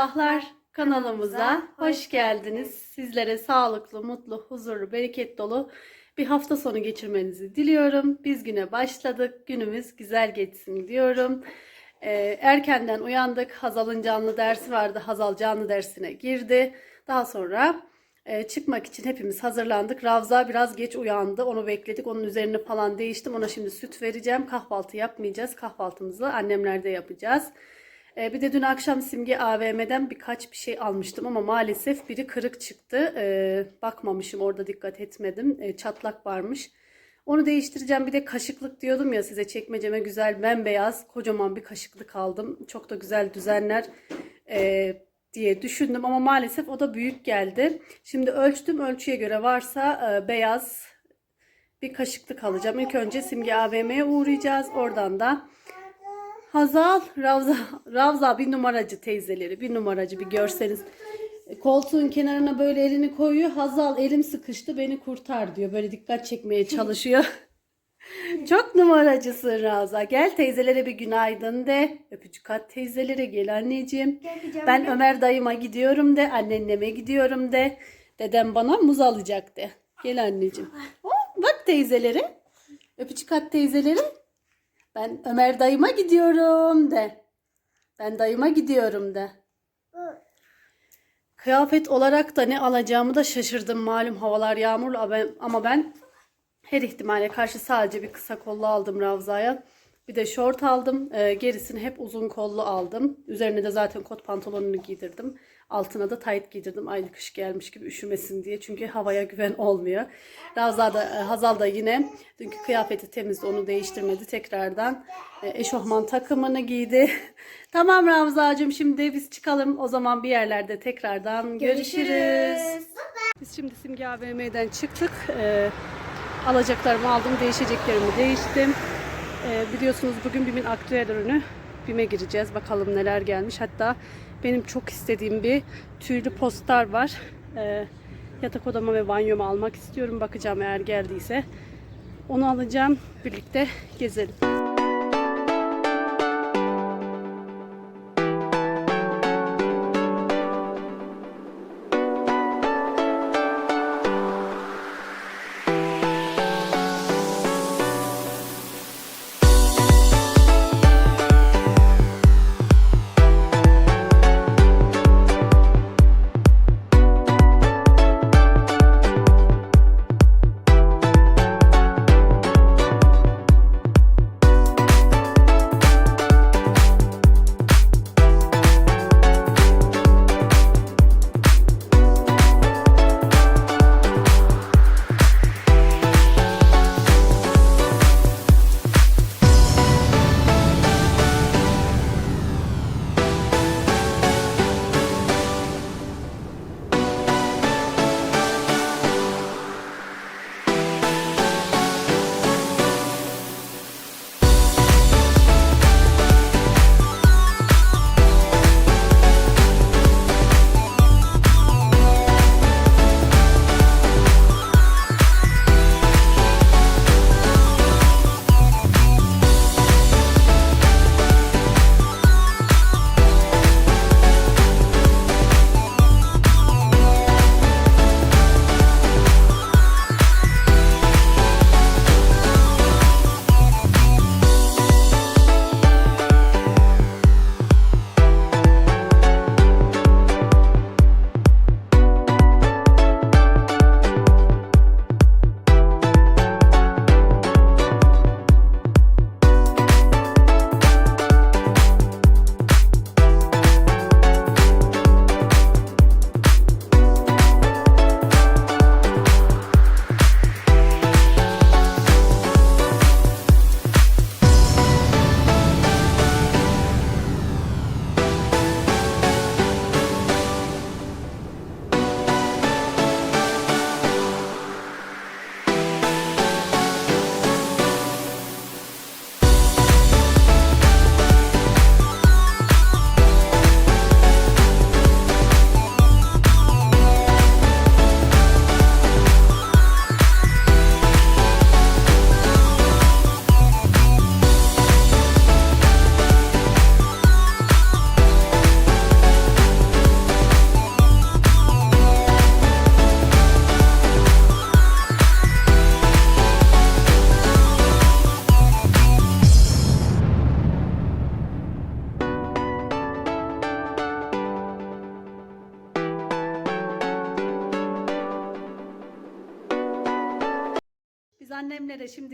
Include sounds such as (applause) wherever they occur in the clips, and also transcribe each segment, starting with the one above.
sabahlar kanalımıza hoş geldiniz. Sizlere sağlıklı, mutlu, huzurlu, bereket dolu bir hafta sonu geçirmenizi diliyorum. Biz güne başladık. Günümüz güzel geçsin diyorum. Ee, erkenden uyandık. Hazal'ın canlı dersi vardı. Hazal canlı dersine girdi. Daha sonra e, çıkmak için hepimiz hazırlandık. Ravza biraz geç uyandı. Onu bekledik. Onun üzerine falan değiştim. Ona şimdi süt vereceğim. Kahvaltı yapmayacağız. Kahvaltımızı annemlerde yapacağız. E, bir de dün akşam Simge AVM'den birkaç bir şey almıştım ama maalesef biri kırık çıktı. E, bakmamışım orada dikkat etmedim. E, çatlak varmış. Onu değiştireceğim. Bir de kaşıklık diyordum ya size çekmeceme güzel bembeyaz kocaman bir kaşıklık aldım. Çok da güzel düzenler e, diye düşündüm ama maalesef o da büyük geldi. Şimdi ölçtüm ölçüye göre varsa e, beyaz bir kaşıklık alacağım. İlk önce Simge AVM'ye uğrayacağız. Oradan da Hazal, Ravza, Ravza bir numaracı teyzeleri, bir numaracı bir görseniz. Koltuğun kenarına böyle elini koyuyor. Hazal elim sıkıştı beni kurtar diyor. Böyle dikkat çekmeye çalışıyor. (laughs) Çok numaracısın Ravza. Gel teyzelere bir günaydın de. Öpücük at teyzelere gel anneciğim. Ben Ömer dayıma gidiyorum de. Anneanneme gidiyorum de. Dedem bana muz alacak de. Gel anneciğim. Oh, bak teyzelere. Öpücük at teyzelere. Ben Ömer dayıma gidiyorum de. Ben dayıma gidiyorum de. Kıyafet olarak da ne alacağımı da şaşırdım. Malum havalar yağmurlu ama ben- her ihtimale karşı sadece bir kısa kollu aldım Ravza'ya. Bir de şort aldım. Ee, gerisini hep uzun kollu aldım. Üzerine de zaten kot pantolonunu giydirdim. Altına da tayt giydirdim. Aynı kış gelmiş gibi üşümesin diye. Çünkü havaya güven olmuyor. Ravza da, e, Hazal da yine dünkü kıyafeti temizdi. Onu değiştirmedi. Tekrardan e, eşofman takımını giydi. (laughs) tamam Ravzacığım şimdi biz çıkalım. O zaman bir yerlerde tekrardan görüşürüz. Biz şimdi Simge AVM'den çıktık. Ee, alacaklarımı aldım, değişeceklerimi değiştim. Ee, biliyorsunuz bugün BİM'in aktüel ürünü BİM'e gireceğiz. Bakalım neler gelmiş. Hatta benim çok istediğim bir tüylü poster var. Ee, yatak odama ve banyoma almak istiyorum. Bakacağım eğer geldiyse. Onu alacağım. Birlikte gezelim.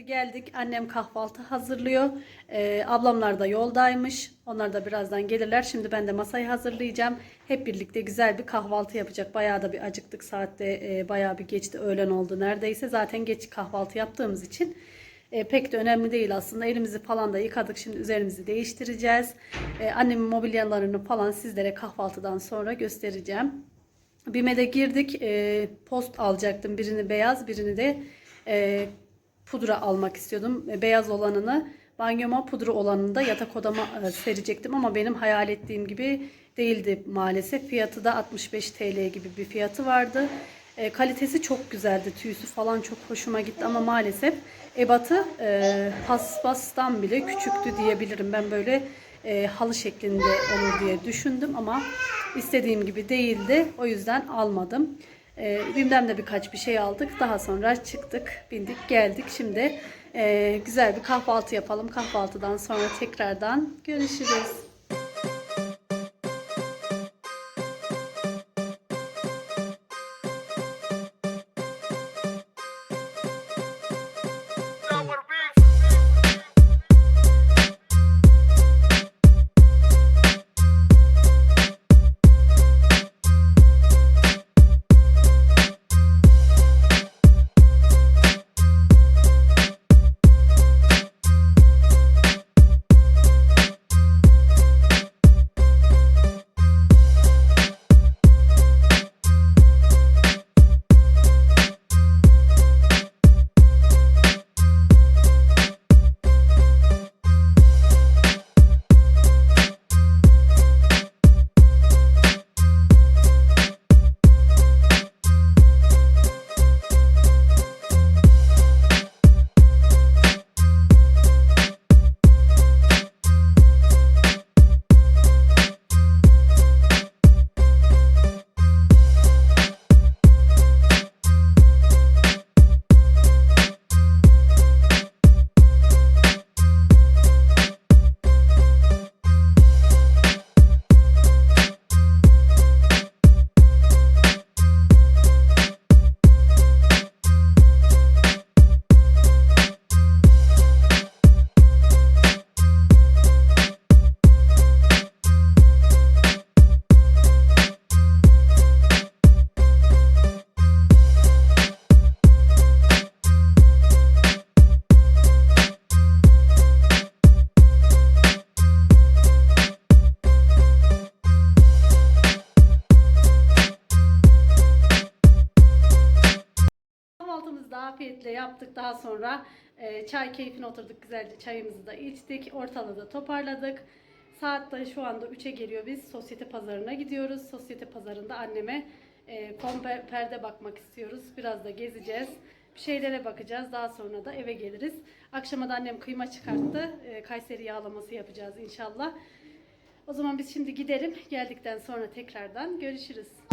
Geldik. Annem kahvaltı hazırlıyor. Ee, ablamlar da yoldaymış. Onlar da birazdan gelirler. Şimdi ben de masayı hazırlayacağım. Hep birlikte güzel bir kahvaltı yapacak. Bayağı da bir acıktık. Saatte e, bayağı bir geçti. Öğlen oldu neredeyse. Zaten geç kahvaltı yaptığımız için e, pek de önemli değil aslında. Elimizi falan da yıkadık. Şimdi üzerimizi değiştireceğiz. E, annemin mobilyalarını falan sizlere kahvaltıdan sonra göstereceğim. BİM'e de girdik. E, post alacaktım. Birini beyaz, birini de e, pudra almak istiyordum. E, beyaz olanını banyoma, pudra olanını da yatak odama e, serecektim ama benim hayal ettiğim gibi değildi maalesef. Fiyatı da 65 TL gibi bir fiyatı vardı. E, kalitesi çok güzeldi. Tüysü falan çok hoşuma gitti ama maalesef ebatı e, paspastan bile küçüktü diyebilirim. Ben böyle e, halı şeklinde olur diye düşündüm ama istediğim gibi değildi. O yüzden almadım. E, BİM'den de birkaç bir şey aldık. Daha sonra çıktık, bindik, geldik. Şimdi e, güzel bir kahvaltı yapalım. Kahvaltıdan sonra tekrardan görüşürüz. Afiyetle yaptık. Daha sonra e, çay keyfine oturduk. Güzelce çayımızı da içtik. Ortalığı da toparladık. Saat de şu anda 3'e geliyor. Biz sosyete pazarına gidiyoruz. Sosyete pazarında anneme e, fon per- perde bakmak istiyoruz. Biraz da gezeceğiz. Bir şeylere bakacağız. Daha sonra da eve geliriz. Akşama da annem kıyma çıkarttı. E, Kayseri yağlaması yapacağız inşallah. O zaman biz şimdi gidelim. Geldikten sonra tekrardan görüşürüz.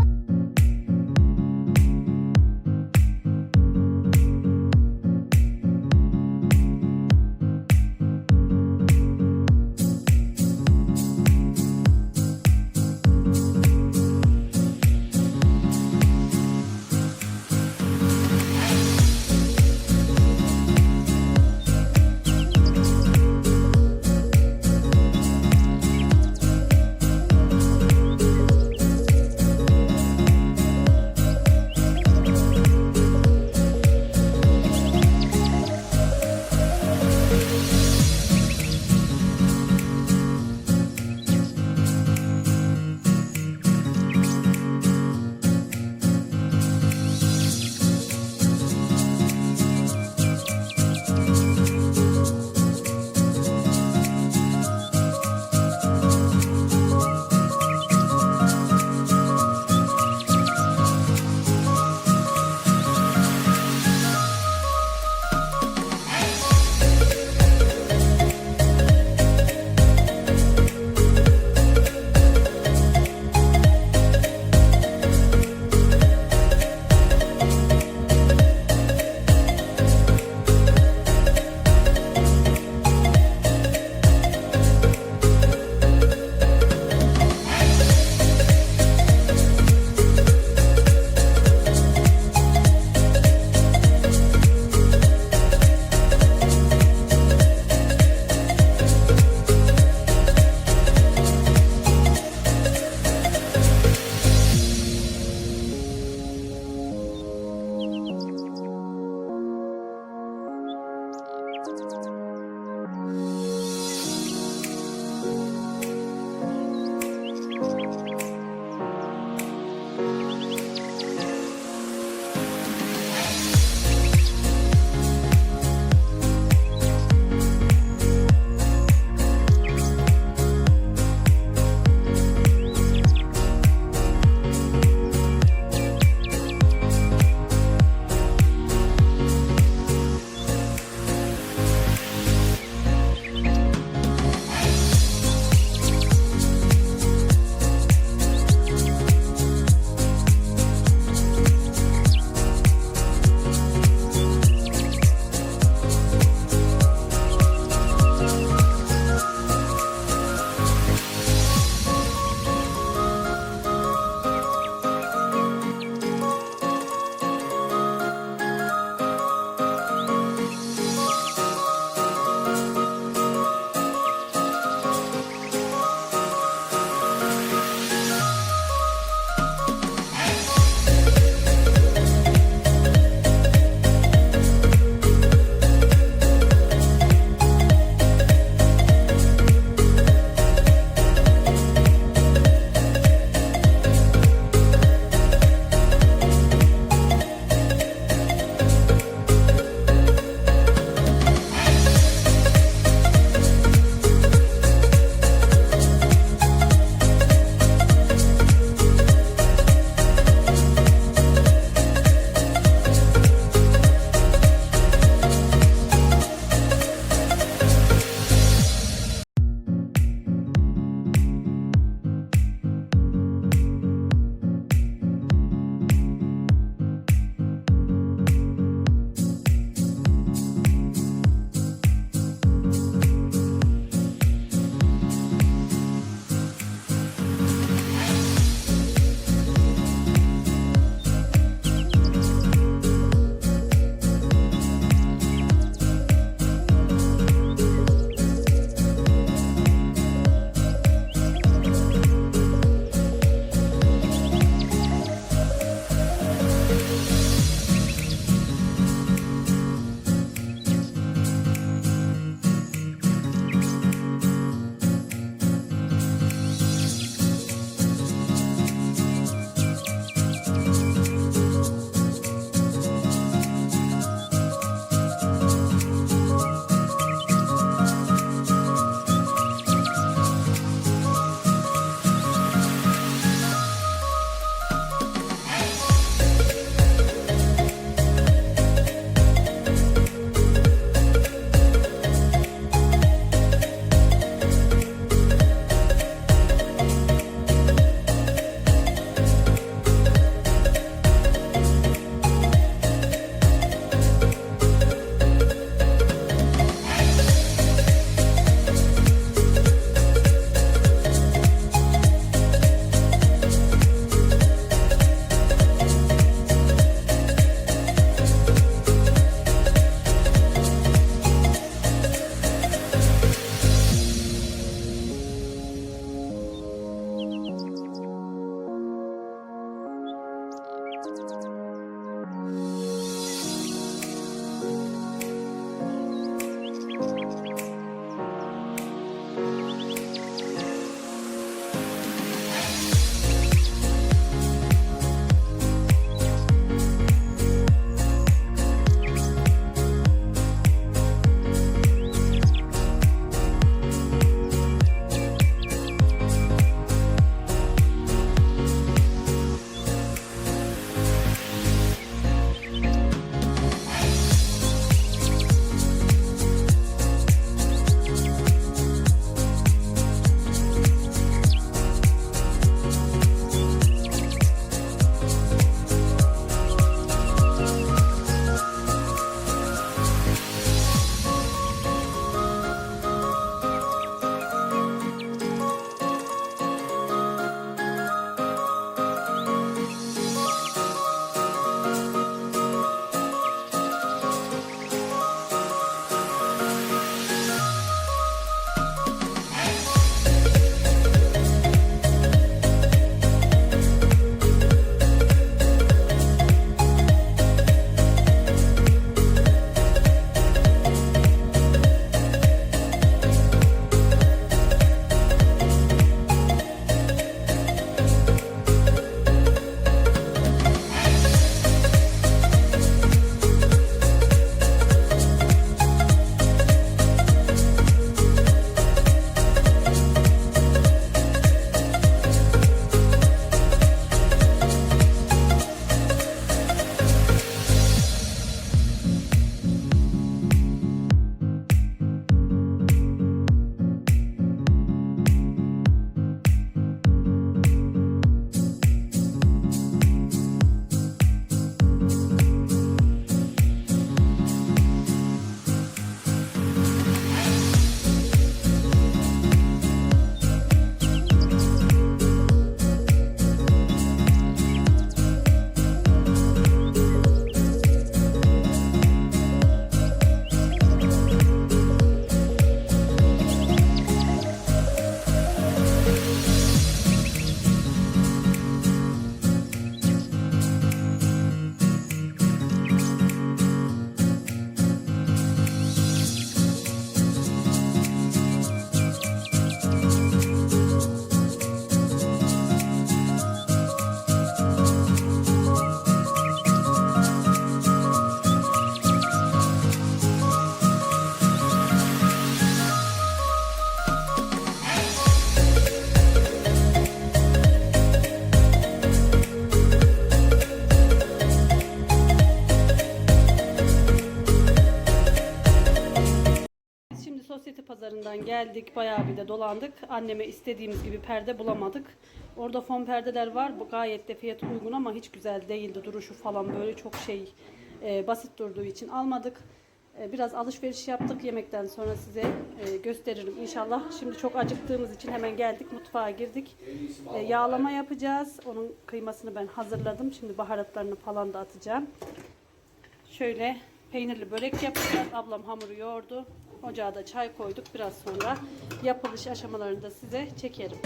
Geldik bayağı bir de dolandık. Anneme istediğimiz gibi perde bulamadık. Orada fon perdeler var. Bu gayet de fiyatı uygun ama hiç güzel değildi. Duruşu falan böyle çok şey e, basit durduğu için almadık. E, biraz alışveriş yaptık. Yemekten sonra size e, gösteririm inşallah. Şimdi çok acıktığımız için hemen geldik mutfağa girdik. E, yağlama yapacağız. Onun kıymasını ben hazırladım. Şimdi baharatlarını falan da atacağım. Şöyle peynirli börek yapacağız. Ablam hamuru yoğurdu. Ocağa da çay koyduk. Biraz sonra yapılış aşamalarını da size çekerim.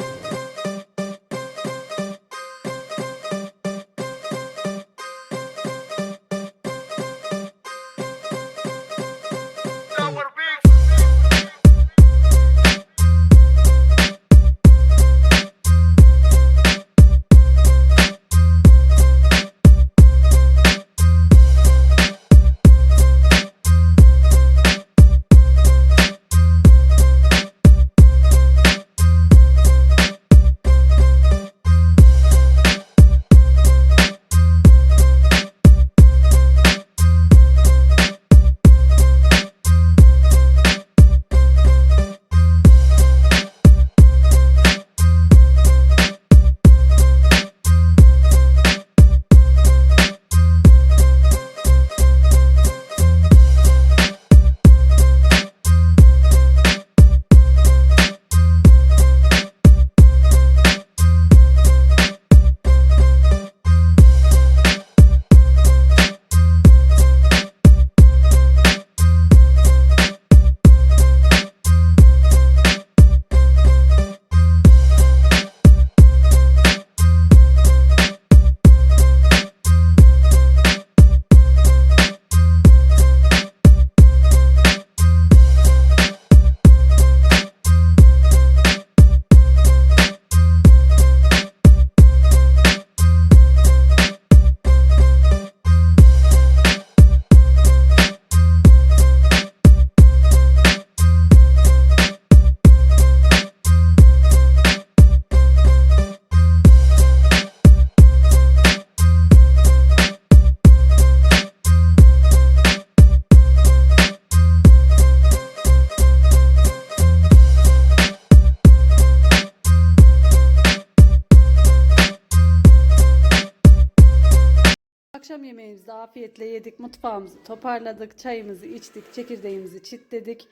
Yemeğimizi afiyetle yedik, mutfağımızı toparladık, çayımızı içtik, çekirdeğimizi çitledik.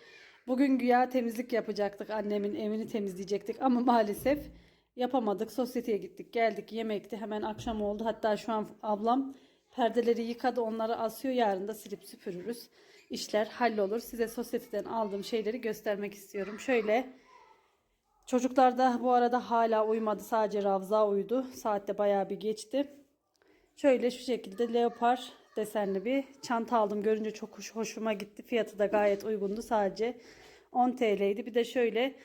Bugün güya temizlik yapacaktık, annemin evini temizleyecektik ama maalesef yapamadık. Sosyeteye gittik, geldik, yemekti, hemen akşam oldu. Hatta şu an ablam perdeleri yıkadı, onları asıyor. Yarın da silip süpürürüz. İşler hallolur. Size sosyeteden aldığım şeyleri göstermek istiyorum. Şöyle Çocuklar da bu arada hala uyumadı. Sadece Ravza uyudu. Saatte bayağı bir geçti. Şöyle şu şekilde leopar desenli bir çanta aldım. Görünce çok hoş, hoşuma gitti. Fiyatı da gayet uygundu. Sadece 10 TL'ydi. Bir de şöyle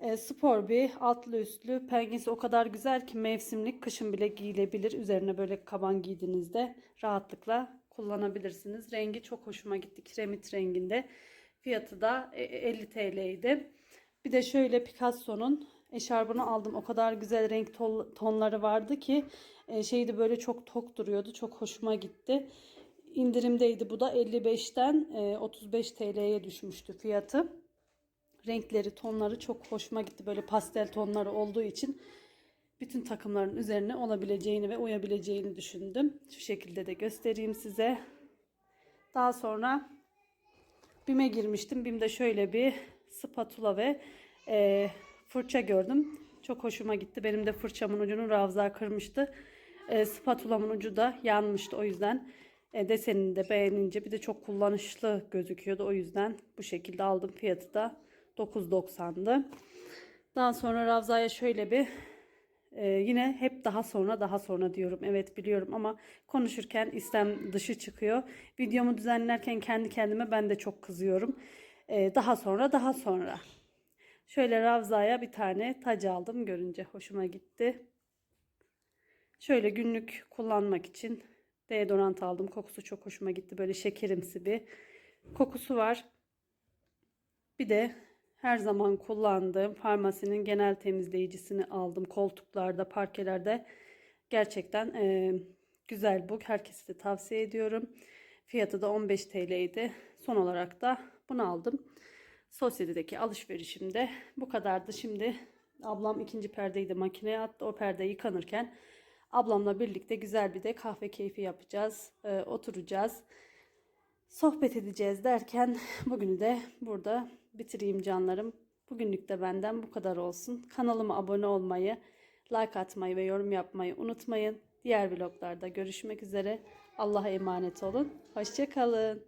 e, spor bir altlı üstlü pengisi o kadar güzel ki mevsimlik kışın bile giyilebilir. Üzerine böyle kaban giydiğinizde rahatlıkla kullanabilirsiniz. Rengi çok hoşuma gitti. Kiremit renginde. Fiyatı da e, 50 TL'ydi. Bir de şöyle Picasso'nun eşarbını aldım. O kadar güzel renk tonları vardı ki e, şeydi böyle çok tok duruyordu. Çok hoşuma gitti. İndirimdeydi bu da 55'ten e, 35 TL'ye düşmüştü fiyatı. Renkleri, tonları çok hoşuma gitti. Böyle pastel tonları olduğu için bütün takımların üzerine olabileceğini ve uyabileceğini düşündüm. Şu şekilde de göstereyim size. Daha sonra BİM'e girmiştim. BİM'de şöyle bir spatula ve e, fırça gördüm. Çok hoşuma gitti. Benim de fırçamın ucunu Ravza kırmıştı. E, spatulamın ucu da yanmıştı. O yüzden e, desenini de beğenince bir de çok kullanışlı gözüküyordu. O yüzden bu şekilde aldım. Fiyatı da 9.90'dı. Daha sonra Ravza'ya şöyle bir e, yine hep daha sonra daha sonra diyorum. Evet biliyorum ama konuşurken istem dışı çıkıyor. Videomu düzenlerken kendi kendime ben de çok kızıyorum. E, daha sonra daha sonra. Şöyle Ravza'ya bir tane tac aldım. Görünce hoşuma gitti. Şöyle günlük kullanmak için deodorant aldım. Kokusu çok hoşuma gitti. Böyle şekerimsi bir kokusu var. Bir de her zaman kullandığım farmasinin genel temizleyicisini aldım. Koltuklarda, parkelerde gerçekten e, güzel bu. Herkese de tavsiye ediyorum. Fiyatı da 15 TL'ydi. Son olarak da bunu aldım. sosyetedeki alışverişimde bu kadardı. Şimdi ablam ikinci perdeyi de makineye attı. O perde yıkanırken ablamla birlikte güzel bir de kahve keyfi yapacağız. Ee, oturacağız. Sohbet edeceğiz derken (laughs) bugünü de burada bitireyim canlarım. Bugünlük de benden bu kadar olsun. Kanalıma abone olmayı, like atmayı ve yorum yapmayı unutmayın. Diğer vloglarda görüşmek üzere. Allah'a emanet olun. Hoşçakalın.